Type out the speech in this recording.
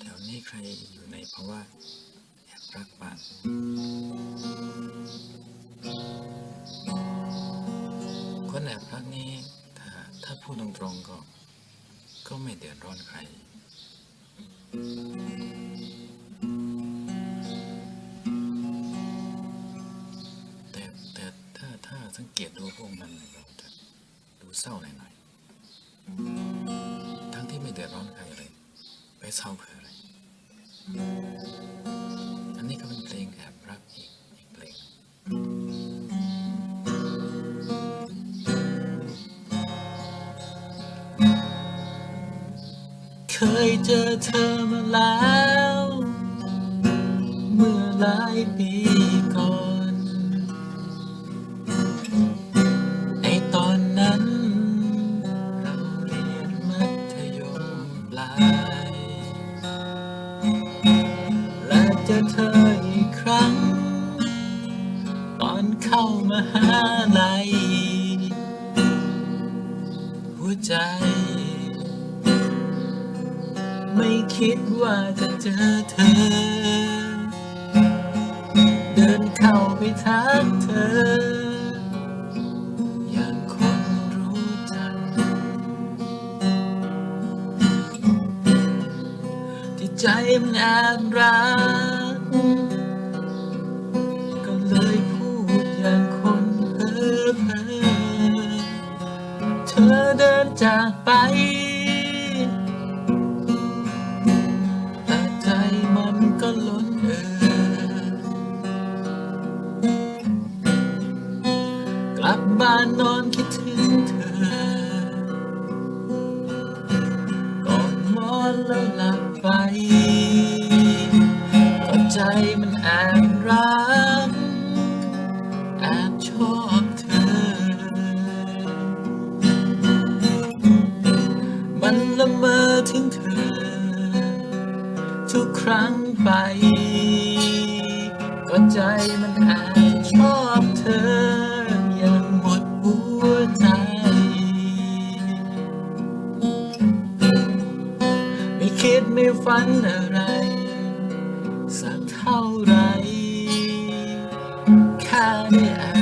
แถวนี้ใครอยู่ในภาวะแอบรักบ้างคนแอบรักนี่ถ้าถ้าพูดตรงๆก็ ก็ไม่เดือดร้อนใครแต่แต่ถ้าถ้าสังเกตดูพวกมันเราจะดูเศร้าหน่อยๆทั้งที่ไม่เดือดร้อนใคร ไปเศร้าเพื่ออะไรอันนี้ก็เป็นเพลงแอบรักอีกอีกเพลงเคยเจอเธอมาแล้ว เมื่อหลายปีก่อน เจอเธออีกครั้ง ตอนเข้ามาหาลัยหัวใจ ไม่คิดว่าจะเจอเธอ เดินเข้าไปทักเธออย่างคนรู้จักที่ใจมันแอบรัก อเดินจากไป แต่ใจมันก็ล้นเออกลับบ้านนอนคิดถึงเธอก่อนนอนแล้วหลับไปก็ใจมันแอบรัก รั้งไป ก็ใจมันอาจชอบเธออย่างหมดหัวใจ ไม่คิดไม่ฝันอะไร สักเท่าไรแค่ไม่อา